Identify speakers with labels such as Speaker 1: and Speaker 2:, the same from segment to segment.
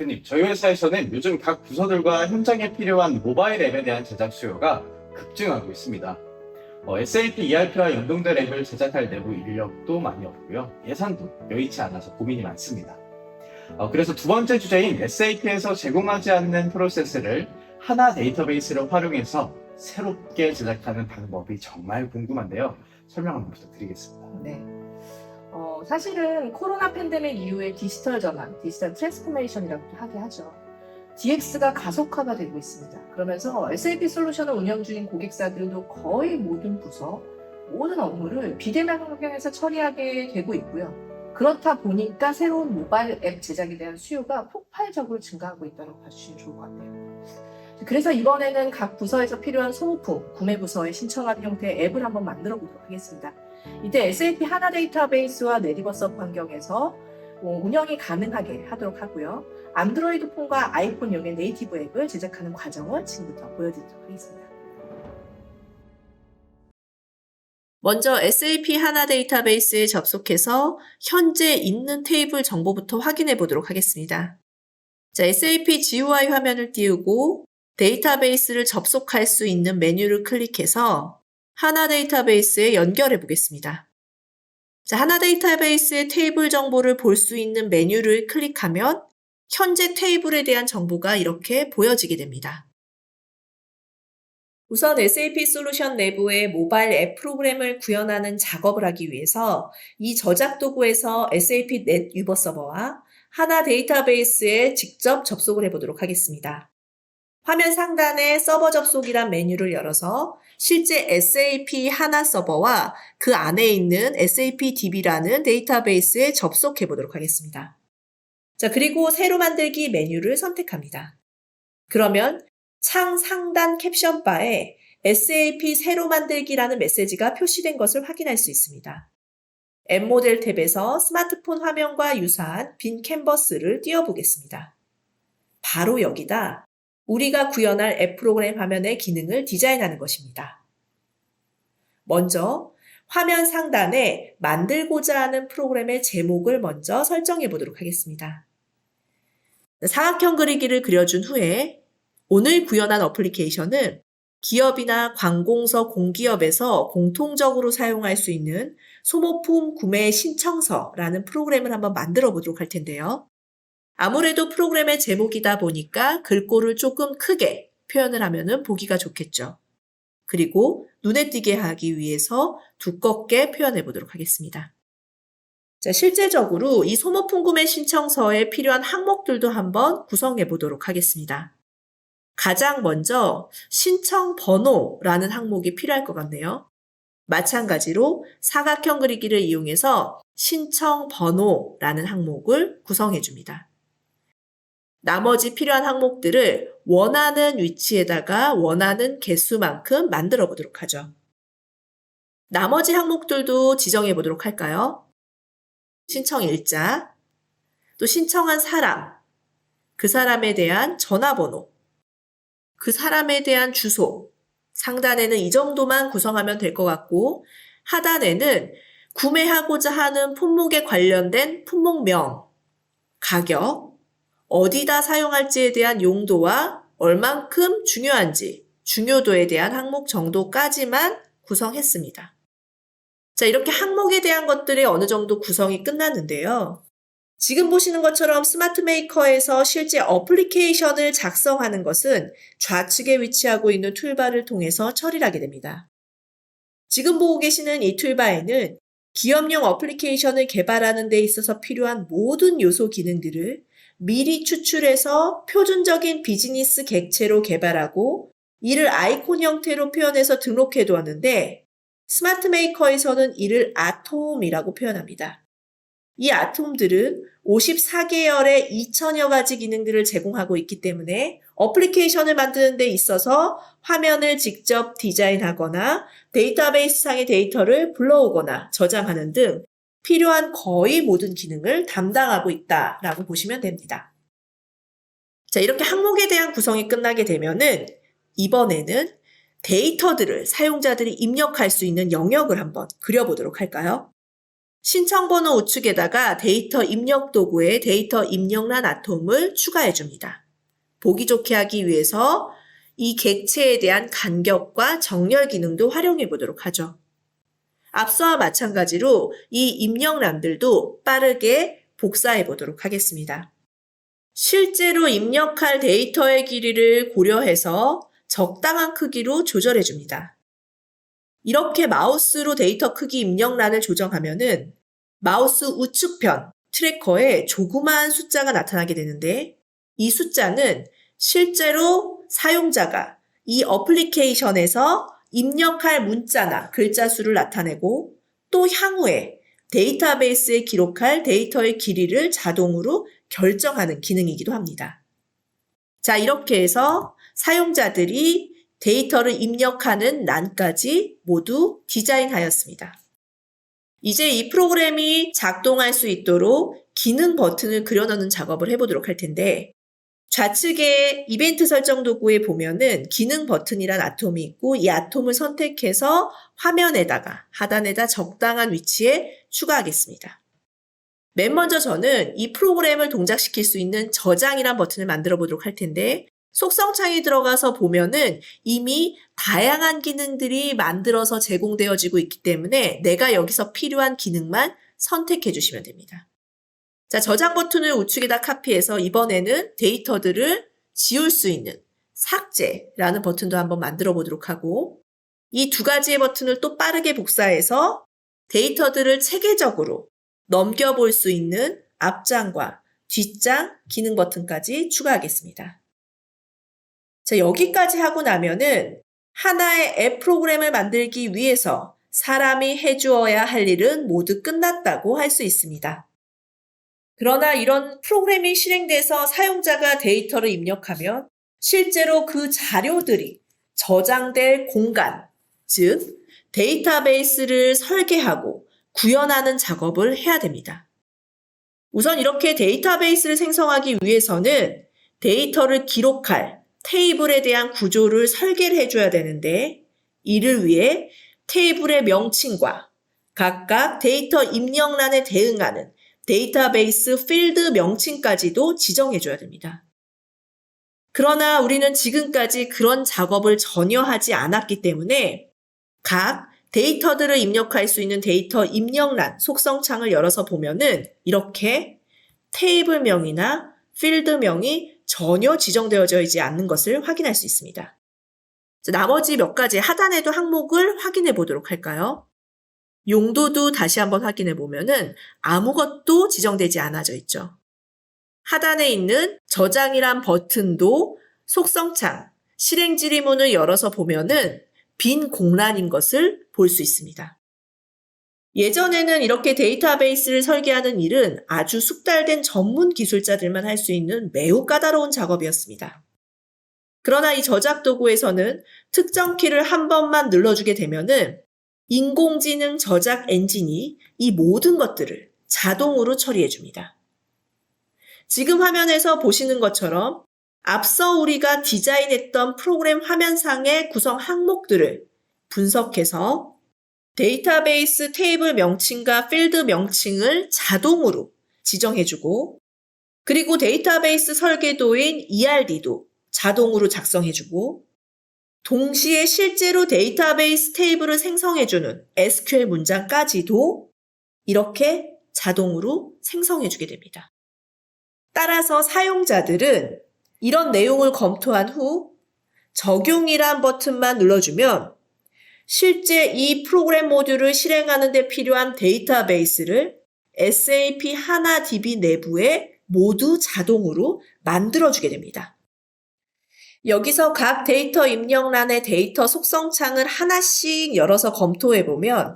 Speaker 1: 대표님, 저희 회사에서는 요즘 각 부서들과 현장에 필요한 모바일 앱에 대한 제작 수요가 급증하고 있습니다. 어, SAP ERP와 연동된 앱을 제작할 내부 인력도 많이 없고요. 예산도 여의치 않아서 고민이 많습니다. 어, 그래서 두 번째 주제인 SAP에서 제공하지 않는 프로세스를 하나 데이터베이스를 활용해서 새롭게 제작하는 방법이 정말 궁금한데요. 설명 한번 부탁드리겠습니다.
Speaker 2: 네. 어, 사실은 코로나 팬데믹 이후에 디지털 전환, 디지털 트랜스포메이션이라고도 하게 하죠. DX가 가속화가 되고 있습니다. 그러면서 SAP 솔루션을 운영 중인 고객사들도 거의 모든 부서, 모든 업무를 비대면 환경에서 처리하게 되고 있고요. 그렇다 보니까 새로운 모바일 앱 제작에 대한 수요가 폭발적으로 증가하고 있다고 봐주시면 좋을 것 같아요. 그래서 이번에는 각 부서에서 필요한 소모품, 구매 부서에 신청하는 형태의 앱을 한번 만들어 보도록 하겠습니다. 이때 SAP 하나 데이터베이스와 네디버스업 환경에서 어, 운영이 가능하게 하도록 하고요. 안드로이드 폰과 아이폰용의 네이티브 앱을 제작하는 과정을 지금부터 보여드리도록 하겠습니다. 먼저 SAP 하나 데이터베이스에 접속해서 현재 있는 테이블 정보부터 확인해 보도록 하겠습니다. 자, SAP GUI 화면을 띄우고 데이터베이스를 접속할 수 있는 메뉴를 클릭해서 하나 데이터베이스에 연결해 보겠습니다. 자, 하나 데이터베이스의 테이블 정보를 볼 수 있는 메뉴를 클릭하면 현재 테이블에 대한 정보가 이렇게 보여지게 됩니다. 우선 SAP 솔루션 내부의 모바일 앱 프로그램을 구현하는 작업을 하기 위해서 이 저작 도구에서 SAP 넷 유버 서버와 하나 데이터베이스에 직접 접속을 해보도록 하겠습니다. 화면 상단에 서버 접속이란 메뉴를 열어서 실제 SAP 하나 서버와 그 안에 있는 SAP DB라는 데이터베이스에 접속해 보도록 하겠습니다. 자, 그리고 새로 만들기 메뉴를 선택합니다. 그러면 창 상단 캡션 바에 SAP 새로 만들기라는 메시지가 표시된 것을 확인할 수 있습니다. 앱 모델 탭에서 스마트폰 화면과 유사한 빈 캔버스를 띄워보겠습니다. 바로 여기다 우리가 구현할 앱 프로그램 화면의 기능을 디자인하는 것입니다. 먼저 화면 상단에 만들고자 하는 프로그램의 제목을 먼저 설정해 보도록 하겠습니다. 사각형 그리기를 그려준 후에 오늘 구현한 어플리케이션은 기업이나 관공서 공기업에서 공통적으로 사용할 수 있는 소모품 구매 신청서라는 프로그램을 한번 만들어 보도록 할 텐데요. 아무래도 프로그램의 제목이다 보니까 글꼴을 조금 크게 표현을 하면 보기가 좋겠죠. 그리고 눈에 띄게 하기 위해서 두껍게 표현해 보도록 하겠습니다. 자, 실제적으로 이 소모품 구매 신청서에 필요한 항목들도 한번 구성해 보도록 하겠습니다. 가장 먼저 신청 번호라는 항목이 필요할 것 같네요. 마찬가지로 사각형 그리기를 이용해서 신청 번호라는 항목을 구성해 줍니다. 나머지 필요한 항목들을 원하는 위치에다가 원하는 개수만큼 만들어 보도록 하죠. 나머지 항목들도 지정해 보도록 할까요? 신청 일자, 또 신청한 사람, 그 사람에 대한 전화번호, 그 사람에 대한 주소, 상단에는 이 정도만 구성하면 될 것 같고, 하단에는 구매하고자 하는 품목에 관련된 품목명, 가격, 어디다 사용할지에 대한 용도와 얼만큼 중요한지, 중요도에 대한 항목 정도까지만 구성했습니다. 자, 이렇게 항목에 대한 것들이 어느 정도 구성이 끝났는데요. 지금 보시는 것처럼 스마트 메이커에서 실제 어플리케이션을 작성하는 것은 좌측에 위치하고 있는 툴바를 통해서 처리를 하게 됩니다. 지금 보고 계시는 이 툴바에는 기업용 어플리케이션을 개발하는 데 있어서 필요한 모든 요소 기능들을 미리 추출해서 표준적인 비즈니스 객체로 개발하고 이를 아이콘 형태로 표현해서 등록해 두었는데 스마트 메이커에서는 이를 아톰이라고 표현합니다. 이 아톰들은 54계열의 2000여 가지 기능들을 제공하고 있기 때문에 어플리케이션을 만드는 데 있어서 화면을 직접 디자인하거나 데이터베이스 상의 데이터를 불러오거나 저장하는 등 필요한 거의 모든 기능을 담당하고 있다라고 보시면 됩니다. 자, 이렇게 항목에 대한 구성이 끝나게 되면은 이번에는 데이터들을 사용자들이 입력할 수 있는 영역을 한번 그려보도록 할까요? 신청번호 우측에다가 데이터 입력 도구에 데이터 입력란 아톰을 추가해 줍니다. 보기 좋게 하기 위해서 이 객체에 대한 간격과 정렬 기능도 활용해 보도록 하죠. 앞서와 마찬가지로 이 입력란들도 빠르게 복사해 보도록 하겠습니다. 실제로 입력할 데이터의 길이를 고려해서 적당한 크기로 조절해 줍니다. 이렇게 마우스로 데이터 크기 입력란을 조정하면은 마우스 우측편 트래커에 조그마한 숫자가 나타나게 되는데 이 숫자는 실제로 사용자가 이 어플리케이션에서 입력할 문자나 글자 수를 나타내고 또 향후에 데이터베이스에 기록할 데이터의 길이를 자동으로 결정하는 기능이기도 합니다. 자, 이렇게 해서 사용자들이 데이터를 입력하는 란까지 모두 디자인하였습니다. 이제 이 프로그램이 작동할 수 있도록 기능 버튼을 그려넣는 작업을 해보도록 할 텐데 좌측에 이벤트 설정 도구에 보면은 기능 버튼이란 아톰이 있고 이 아톰을 선택해서 화면에다가 하단에다 적당한 위치에 추가하겠습니다. 맨 먼저 저는 이 프로그램을 동작시킬 수 있는 저장이란 버튼을 만들어 보도록 할 텐데 속성창에 들어가서 보면은 이미 다양한 기능들이 만들어서 제공되어지고 있기 때문에 내가 여기서 필요한 기능만 선택해 주시면 됩니다. 자, 저장 버튼을 우측에다 카피해서 이번에는 데이터들을 지울 수 있는 삭제라는 버튼도 한번 만들어 보도록 하고 이 두 가지의 버튼을 또 빠르게 복사해서 데이터들을 체계적으로 넘겨볼 수 있는 앞장과 뒷장 기능 버튼까지 추가하겠습니다. 자, 여기까지 하고 나면은 하나의 앱 프로그램을 만들기 위해서 사람이 해주어야 할 일은 모두 끝났다고 할 수 있습니다. 그러나 이런 프로그램이 실행돼서 사용자가 데이터를 입력하면 실제로 그 자료들이 저장될 공간, 즉 데이터베이스를 설계하고 구현하는 작업을 해야 됩니다. 우선 이렇게 데이터베이스를 생성하기 위해서는 데이터를 기록할 테이블에 대한 구조를 설계를 해줘야 되는데 이를 위해 테이블의 명칭과 각각 데이터 입력란에 대응하는 데이터베이스 필드 명칭까지도 지정해줘야 됩니다. 그러나 우리는 지금까지 그런 작업을 전혀 하지 않았기 때문에 각 데이터들을 입력할 수 있는 데이터 입력란 속성창을 열어서 보면은 이렇게 테이블명이나 필드명이 전혀 지정되어져 있지 않는 것을 확인할 수 있습니다. 나머지 몇 가지 하단에도 항목을 확인해 보도록 할까요? 용도도 다시 한번 확인해 보면은 아무것도 지정되지 않아져 있죠. 하단에 있는 저장이란 버튼도 속성창, 실행 지리문을 열어서 보면은 빈 공란인 것을 볼 수 있습니다. 예전에는 이렇게 데이터베이스를 설계하는 일은 아주 숙달된 전문 기술자들만 할 수 있는 매우 까다로운 작업이었습니다. 그러나 이 저작 도구에서는 특정 키를 한 번만 눌러주게 되면은 인공지능 저작 엔진이 이 모든 것들을 자동으로 처리해 줍니다. 지금 화면에서 보시는 것처럼 앞서 우리가 디자인했던 프로그램 화면상의 구성 항목들을 분석해서 데이터베이스 테이블 명칭과 필드 명칭을 자동으로 지정해주고 그리고 데이터베이스 설계도인 ERD도 자동으로 작성해주고 동시에 실제로 데이터베이스 테이블을 생성해주는 SQL 문장까지도 이렇게 자동으로 생성해주게 됩니다. 따라서 사용자들은 이런 내용을 검토한 후 적용이란 버튼만 눌러주면 실제 이 프로그램 모듈을 실행하는 데 필요한 데이터베이스를 SAP 하나 DB 내부에 모두 자동으로 만들어주게 됩니다. 여기서 각 데이터 입력란의 데이터 속성창을 하나씩 열어서 검토해 보면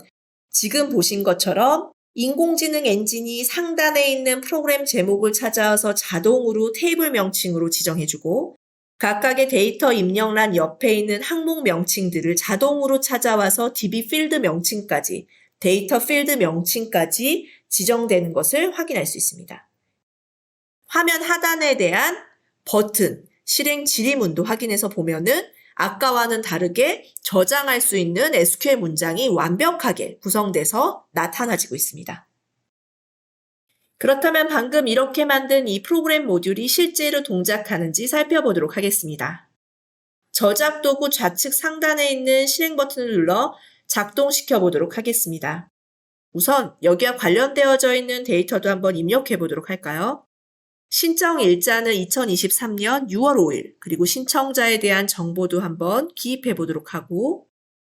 Speaker 2: 지금 보신 것처럼 인공지능 엔진이 상단에 있는 프로그램 제목을 찾아와서 자동으로 테이블 명칭으로 지정해주고 각각의 데이터 입력란 옆에 있는 항목 명칭들을 자동으로 찾아와서 DB 필드 명칭까지 데이터 필드 명칭까지 지정되는 것을 확인할 수 있습니다. 화면 하단에 대한 버튼, 실행 지리문도 확인해서 보면은 아까와는 다르게 저장할 수 있는 SQL 문장이 완벽하게 구성돼서 나타나지고 있습니다. 그렇다면 방금 이렇게 만든 이 프로그램 모듈이 실제로 동작하는지 살펴보도록 하겠습니다. 저작 도구 좌측 상단에 있는 실행 버튼을 눌러 작동시켜 보도록 하겠습니다. 우선 여기와 관련되어져 있는 데이터도 한번 입력해 보도록 할까요? 신청 일자는 2023년 6월 5일, 그리고 신청자에 대한 정보도 한번 기입해 보도록 하고,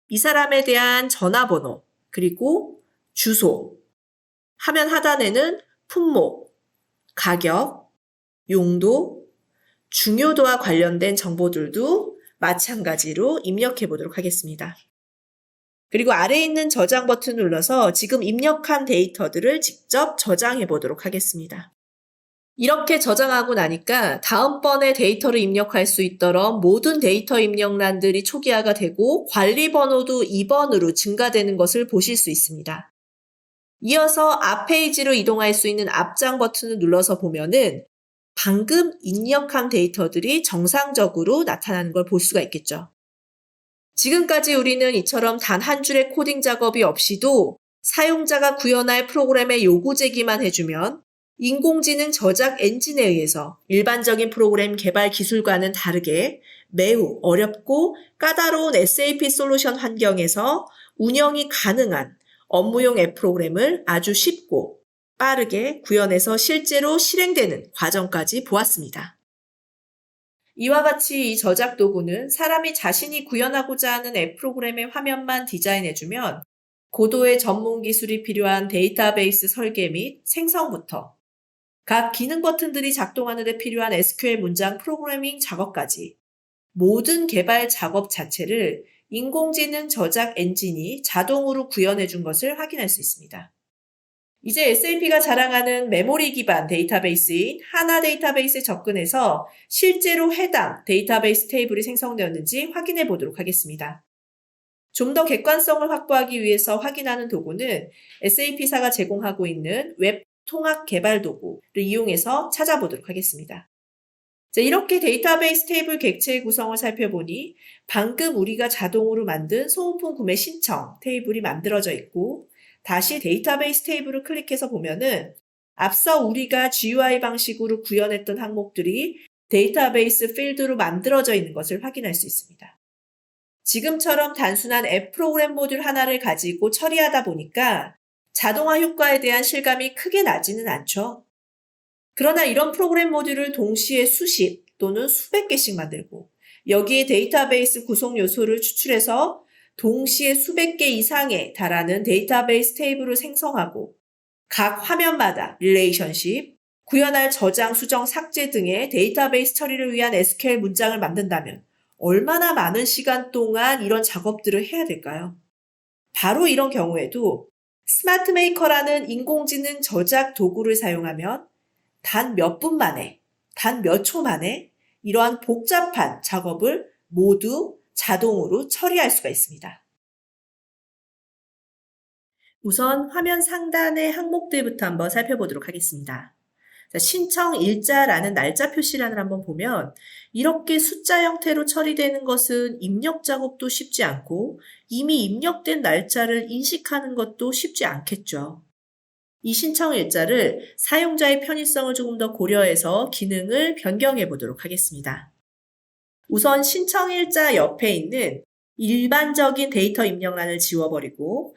Speaker 2: 이 사람에 대한 전화번호, 그리고 주소, 화면 하단에는 품목, 가격, 용도, 중요도와 관련된 정보들도 마찬가지로 입력해 보도록 하겠습니다. 그리고 아래에 있는 저장 버튼 눌러서 지금 입력한 데이터들을 직접 저장해 보도록 하겠습니다. 이렇게 저장하고 나니까 다음번에 데이터를 입력할 수 있도록 모든 데이터 입력란들이 초기화가 되고 관리 번호도 2번으로 증가되는 것을 보실 수 있습니다. 이어서 앞 페이지로 이동할 수 있는 앞장 버튼을 눌러서 보면은 방금 입력한 데이터들이 정상적으로 나타나는 걸 볼 수가 있겠죠. 지금까지 우리는 이처럼 단 한 줄의 코딩 작업이 없이도 사용자가 구현할 프로그램의 요구 제기만 해주면 인공지능 저작 엔진에 의해서 일반적인 프로그램 개발 기술과는 다르게 매우 어렵고 까다로운 SAP 솔루션 환경에서 운영이 가능한 업무용 앱 프로그램을 아주 쉽고 빠르게 구현해서 실제로 실행되는 과정까지 보았습니다. 이와 같이 이 저작 도구는 사람이 자신이 구현하고자 하는 앱 프로그램의 화면만 디자인해주면 고도의 전문 기술이 필요한 데이터베이스 설계 및 생성부터 각 기능 버튼들이 작동하는 데 필요한 SQL 문장 프로그래밍 작업까지 모든 개발 작업 자체를 인공지능 저작 엔진이 자동으로 구현해 준 것을 확인할 수 있습니다. 이제 SAP가 자랑하는 메모리 기반 데이터베이스인 하나 데이터베이스에 접근해서 실제로 해당 데이터베이스 테이블이 생성되었는지 확인해 보도록 하겠습니다. 좀 더 객관성을 확보하기 위해서 확인하는 도구는 SAP사가 제공하고 있는 웹 통합 개발 도구를 이용해서 찾아보도록 하겠습니다. 자, 이렇게 데이터베이스 테이블 객체의 구성을 살펴보니 방금 우리가 자동으로 만든 소모품 구매 신청 테이블이 만들어져 있고 다시 데이터베이스 테이블을 클릭해서 보면은 앞서 우리가 GUI 방식으로 구현했던 항목들이 데이터베이스 필드로 만들어져 있는 것을 확인할 수 있습니다. 지금처럼 단순한 앱 프로그램 모듈 하나를 가지고 처리하다 보니까 자동화 효과에 대한 실감이 크게 나지는 않죠. 그러나 이런 프로그램 모듈을 동시에 수십 또는 수백 개씩 만들고 여기에 데이터베이스 구성 요소를 추출해서 동시에 수백 개 이상에 달하는 데이터베이스 테이블을 생성하고 각 화면마다 릴레이션십, 구현할 저장, 수정, 삭제 등의 데이터베이스 처리를 위한 SQL 문장을 만든다면 얼마나 많은 시간 동안 이런 작업들을 해야 될까요? 바로 이런 경우에도 스마트 메이커라는 인공지능 저작 도구를 사용하면 단 몇 분 만에, 단 몇 초 만에 이러한 복잡한 작업을 모두 자동으로 처리할 수가 있습니다. 우선 화면 상단의 항목들부터 한번 살펴보도록 하겠습니다. 자, 신청 일자라는 날짜 표시란을 한번 보면 이렇게 숫자 형태로 처리되는 것은 입력 작업도 쉽지 않고 이미 입력된 날짜를 인식하는 것도 쉽지 않겠죠. 이 신청 일자를 사용자의 편의성을 조금 더 고려해서 기능을 변경해 보도록 하겠습니다. 우선 신청 일자 옆에 있는 일반적인 데이터 입력란을 지워버리고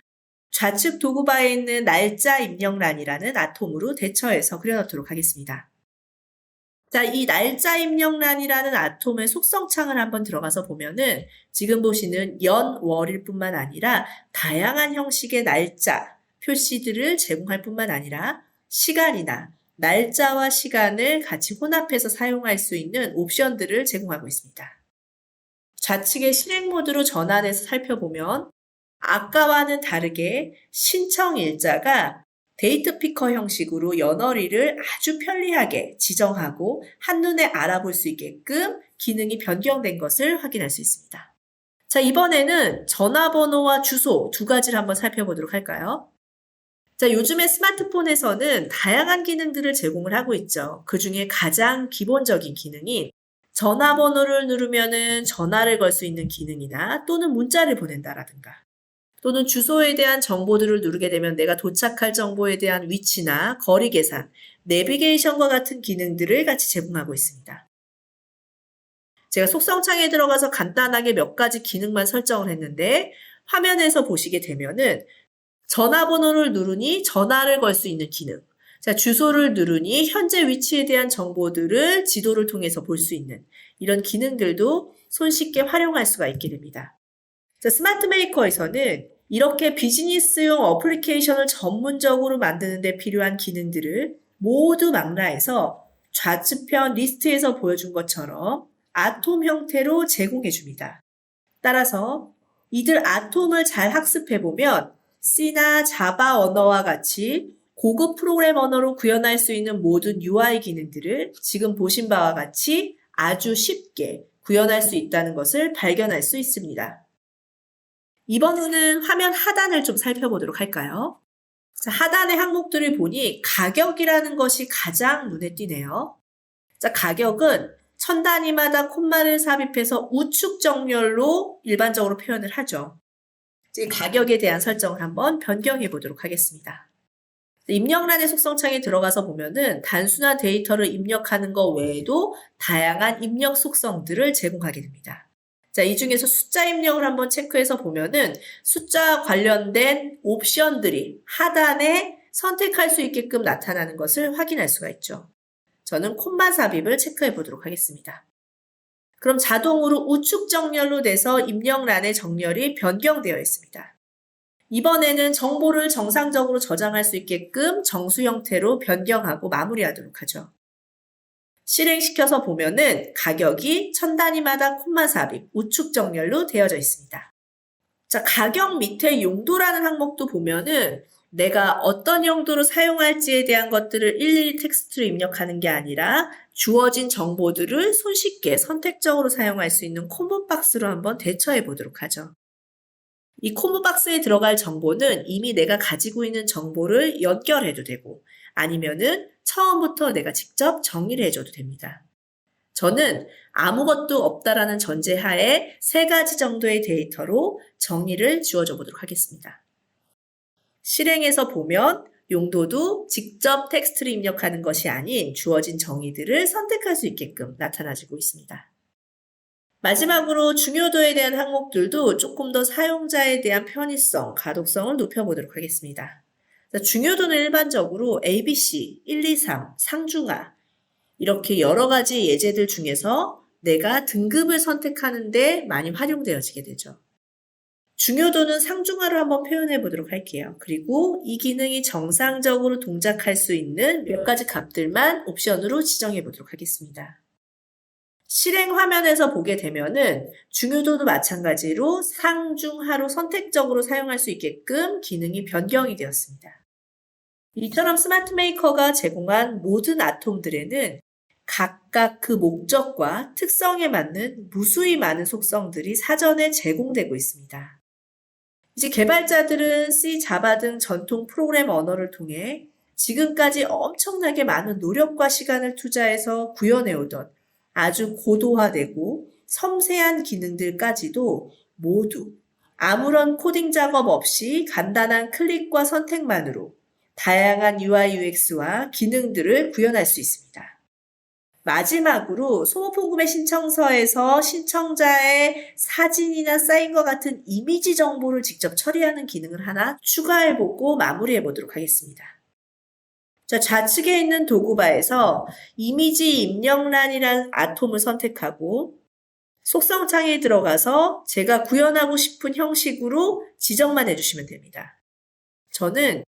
Speaker 2: 좌측 도구바에 있는 날짜 입력란이라는 아톰으로 대처해서 그려놓도록 하겠습니다. 자, 이 날짜 입력란이라는 아톰의 속성 창을 한번 들어가서 보면은 지금 보시는 연, 월일 뿐만 아니라 다양한 형식의 날짜, 표시들을 제공할 뿐만 아니라 시간이나 날짜와 시간을 같이 혼합해서 사용할 수 있는 옵션들을 제공하고 있습니다. 좌측의 실행 모드로 전환해서 살펴보면 아까와는 다르게 신청 일자가 데이트 피커 형식으로 연어리를 아주 편리하게 지정하고 한눈에 알아볼 수 있게끔 기능이 변경된 것을 확인할 수 있습니다. 자, 이번에는 전화번호와 주소 두 가지를 한번 살펴보도록 할까요? 자, 요즘에 스마트폰에서는 다양한 기능들을 제공을 하고 있죠. 그 중에 가장 기본적인 기능인 전화번호를 누르면은 전화를 걸 수 있는 기능이나 또는 문자를 보낸다라든가 또는 주소에 대한 정보들을 누르게 되면 내가 도착할 정보에 대한 위치나 거리 계산, 내비게이션과 같은 기능들을 같이 제공하고 있습니다. 제가 속성창에 들어가서 간단하게 몇 가지 기능만 설정을 했는데 화면에서 보시게 되면은 전화번호를 누르니 전화를 걸 수 있는 기능. 자, 주소를 누르니 현재 위치에 대한 정보들을 지도를 통해서 볼 수 있는 이런 기능들도 손쉽게 활용할 수가 있게 됩니다. 자, 스마트 메이커에서는 이렇게 비즈니스용 어플리케이션을 전문적으로 만드는 데 필요한 기능들을 모두 망라해서 좌측편 리스트에서 보여준 것처럼 아톰 형태로 제공해 줍니다. 따라서 이들 아톰을 잘 학습해 보면 C나 자바 언어와 같이 고급 프로그램 언어로 구현할 수 있는 모든 UI 기능들을 지금 보신 바와 같이 아주 쉽게 구현할 수 있다는 것을 발견할 수 있습니다. 이번 후는 화면 하단을 좀 살펴보도록 할까요? 자, 하단의 항목들을 보니 가격이라는 것이 가장 눈에 띄네요. 자, 가격은 천 단위마다 콤마를 삽입해서 우측 정렬로 일반적으로 표현을 하죠. 가격에 대한 설정을 한번 변경해 보도록 하겠습니다. 입력란의 속성창에 들어가서 보면은 단순한 데이터를 입력하는 것 외에도 다양한 입력 속성들을 제공하게 됩니다. 자, 이 중에서 숫자 입력을 한번 체크해서 보면은 숫자 관련된 옵션들이 하단에 선택할 수 있게끔 나타나는 것을 확인할 수가 있죠. 저는 콤마 삽입을 체크해 보도록 하겠습니다. 그럼 자동으로 우측 정렬로 돼서 입력란의 정렬이 변경되어 있습니다. 이번에는 정보를 정상적으로 저장할 수 있게끔 정수 형태로 변경하고 마무리하도록 하죠. 실행시켜서 보면은 가격이 천 단위마다 콤마 삽입, 우측 정렬로 되어져 있습니다. 자, 가격 밑에 용도라는 항목도 보면은 내가 어떤 용도로 사용할지에 대한 것들을 일일이 텍스트로 입력하는 게 아니라 주어진 정보들을 손쉽게 선택적으로 사용할 수 있는 콤보 박스로 한번 대처해 보도록 하죠. 이 콤보 박스에 들어갈 정보는 이미 내가 가지고 있는 정보를 연결해도 되고 아니면은 처음부터 내가 직접 정의를 해줘도 됩니다. 저는 아무것도 없다라는 전제하에 세 가지 정도의 데이터로 정의를 주어줘 보도록 하겠습니다. 실행해서 보면 용도도 직접 텍스트를 입력하는 것이 아닌 주어진 정의들을 선택할 수 있게끔 나타나지고 있습니다. 마지막으로 중요도에 대한 항목들도 조금 더 사용자에 대한 편의성, 가독성을 높여보도록 하겠습니다. 중요도는 일반적으로 ABC, 1, 2, 3, 상중하 이렇게 여러 가지 예제들 중에서 내가 등급을 선택하는데 많이 활용되어지게 되죠. 중요도는 상중하로 한번 표현해 보도록 할게요. 그리고 이 기능이 정상적으로 동작할 수 있는 몇 가지 값들만 옵션으로 지정해 보도록 하겠습니다. 실행 화면에서 보게 되면은 중요도도 마찬가지로 상중하로 선택적으로 사용할 수 있게끔 기능이 변경이 되었습니다. 이처럼 스마트 메이커가 제공한 모든 아톰들에는 각각 그 목적과 특성에 맞는 무수히 많은 속성들이 사전에 제공되고 있습니다. 이제 개발자들은 C, 자바 등 전통 프로그램 언어를 통해 지금까지 엄청나게 많은 노력과 시간을 투자해서 구현해오던 아주 고도화되고 섬세한 기능들까지도 모두 아무런 코딩 작업 없이 간단한 클릭과 선택만으로 다양한 UI, UX와 기능들을 구현할 수 있습니다. 마지막으로 소모품구매 신청서에서 신청자의 사진이나 사인과 같은 이미지 정보를 직접 처리하는 기능을 하나 추가해보고 마무리해보도록 하겠습니다. 자, 좌측에 있는 도구바에서 이미지 입력란이라는 아톰을 선택하고 속성창에 들어가서 제가 구현하고 싶은 형식으로 지정만 해주시면 됩니다. 저는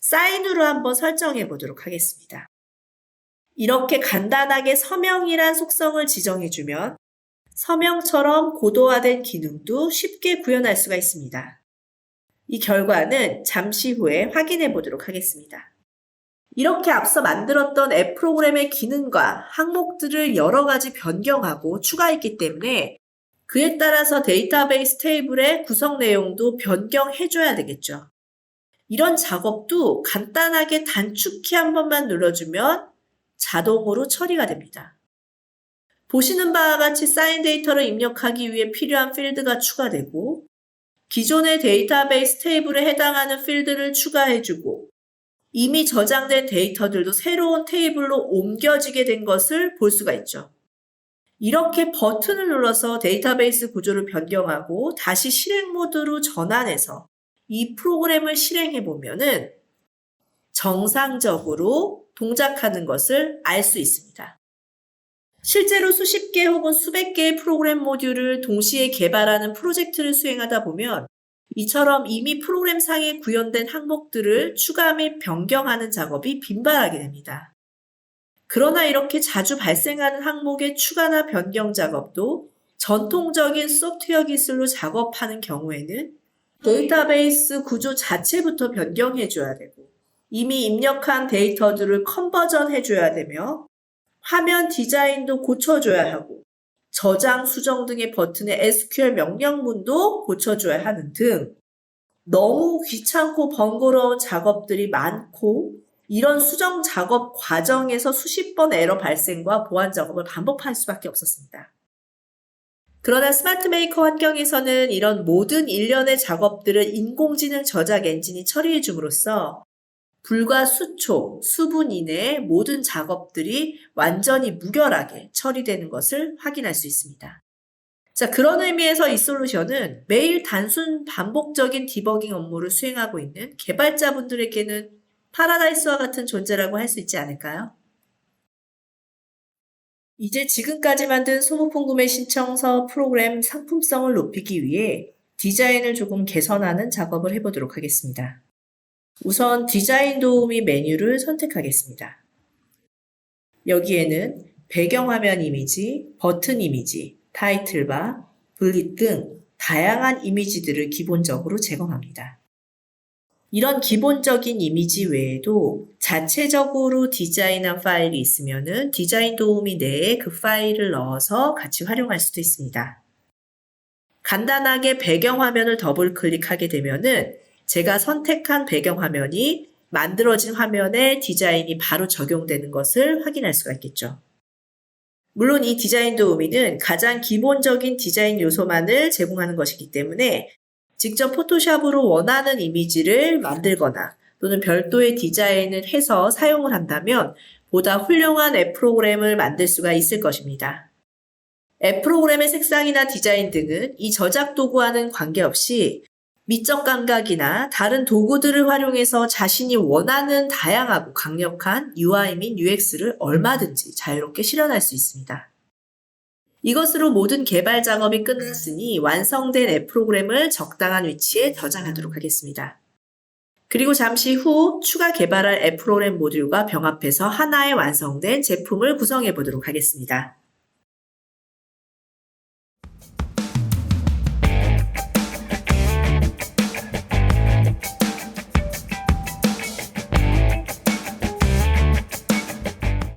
Speaker 2: 사인으로 한번 설정해 보도록 하겠습니다. 이렇게 간단하게 서명이란 속성을 지정해주면 서명처럼 고도화된 기능도 쉽게 구현할 수가 있습니다. 이 결과는 잠시 후에 확인해 보도록 하겠습니다. 이렇게 앞서 만들었던 앱 프로그램의 기능과 항목들을 여러 가지 변경하고 추가했기 때문에 그에 따라서 데이터베이스 테이블의 구성 내용도 변경해줘야 되겠죠. 이런 작업도 간단하게 단축키 한 번만 눌러주면 자동으로 처리가 됩니다. 보시는 바와 같이 사인 데이터를 입력하기 위해 필요한 필드가 추가되고 기존의 데이터베이스 테이블에 해당하는 필드를 추가해주고 이미 저장된 데이터들도 새로운 테이블로 옮겨지게 된 것을 볼 수가 있죠. 이렇게 버튼을 눌러서 데이터베이스 구조를 변경하고 다시 실행 모드로 전환해서 이 프로그램을 실행해 보면은 정상적으로 동작하는 것을 알 수 있습니다. 실제로 수십 개 혹은 수백 개의 프로그램 모듈을 동시에 개발하는 프로젝트를 수행하다 보면 이처럼 이미 프로그램 상에 구현된 항목들을 추가 및 변경하는 작업이 빈발하게 됩니다. 그러나 이렇게 자주 발생하는 항목의 추가나 변경 작업도 전통적인 소프트웨어 기술로 작업하는 경우에는 데이터베이스 구조 자체부터 변경해줘야 되고 이미 입력한 데이터들을 컨버전 해줘야 되며 화면 디자인도 고쳐줘야 하고 저장, 수정 등의 버튼의 SQL 명령문도 고쳐줘야 하는 등 너무 귀찮고 번거로운 작업들이 많고 이런 수정 작업 과정에서 수십 번 에러 발생과 보안 작업을 반복할 수밖에 없었습니다. 그러나 스마트 메이커 환경에서는 이런 모든 일련의 작업들을 인공지능 저작 엔진이 처리해 줌으로써 불과 수초, 수분 이내에 모든 작업들이 완전히 무결하게 처리되는 것을 확인할 수 있습니다. 자, 그런 의미에서 이 솔루션은 매일 단순 반복적인 디버깅 업무를 수행하고 있는 개발자분들에게는 파라다이스와 같은 존재라고 할 수 있지 않을까요? 이제 지금까지 만든 소모품 구매 신청서 프로그램 상품성을 높이기 위해 디자인을 조금 개선하는 작업을 해보도록 하겠습니다. 우선 디자인 도우미 메뉴를 선택하겠습니다. 여기에는 배경화면 이미지, 버튼 이미지, 타이틀바, 블릿 등 다양한 이미지들을 기본적으로 제공합니다. 이런 기본적인 이미지 외에도 자체적으로 디자인한 파일이 있으면 디자인 도우미 내에 그 파일을 넣어서 같이 활용할 수도 있습니다. 간단하게 배경화면을 더블 클릭하게 되면은 제가 선택한 배경화면이 만들어진 화면에 디자인이 바로 적용되는 것을 확인할 수가 있겠죠. 물론 이 디자인 도우미는 가장 기본적인 디자인 요소만을 제공하는 것이기 때문에 직접 포토샵으로 원하는 이미지를 만들거나 또는 별도의 디자인을 해서 사용을 한다면 보다 훌륭한 앱 프로그램을 만들 수가 있을 것입니다. 앱 프로그램의 색상이나 디자인 등은 이 저작 도구와는 관계없이 미적 감각이나 다른 도구들을 활용해서 자신이 원하는 다양하고 강력한 UI 및 UX를 얼마든지 자유롭게 실현할 수 있습니다. 이것으로 모든 개발 작업이 끝났으니 완성된 앱 프로그램을 적당한 위치에 저장하도록 하겠습니다. 그리고 잠시 후 추가 개발할 앱 프로그램 모듈과 병합해서 하나의 완성된 제품을 구성해 보도록 하겠습니다.